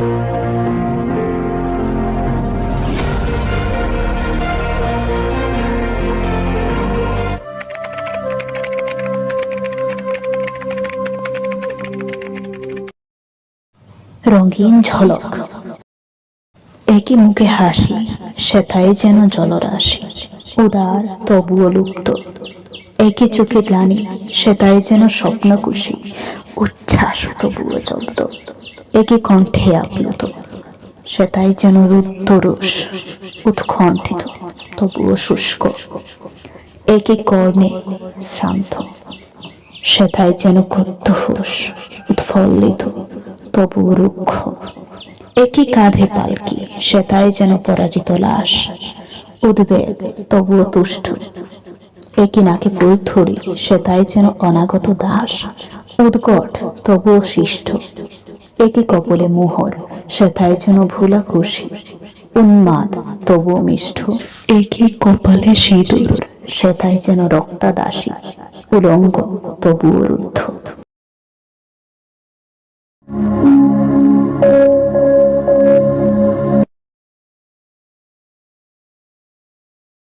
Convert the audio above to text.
রঙিন ঝলক। একই মুখে হাসি, সেটাই যেন জলরাশি। উদার, তবুও লুপ্ত। একই চোখে গ্লানি, সেটাই যেন স্বপ্ন খুশি উচ্ছ্বাস তবুও জব্দ। একই কণ্ঠে আপ্লুত সেটাই যেন রুদ্ধরোষ উৎকণ্ঠিত, তবুও শুষ্ক। একই কর্ণে শ্রান্ত। সেটাই যেন ক্ষুব্ধ উৎফল্লিত, তবুও রুক্ষ। একই কাঁধে পালকি, সেটাই যেন পরাজিত লাশ। উদ্বেগ, তবুও তুষ্ট। একই নাকে ফুল ধরি সেটাই যেন অনাগত দাস। উদ্গট, তবুও শিষ্ট। একই কপলে মোহর সেথায় যেন ভুলা খুশি উন্মাদ তবু মিষ্ঠ একই কপালে সিঁদুর সেথায় যেন রক্তা রক্তাদাসী উলঙ্গ তবু রুদ্ধ।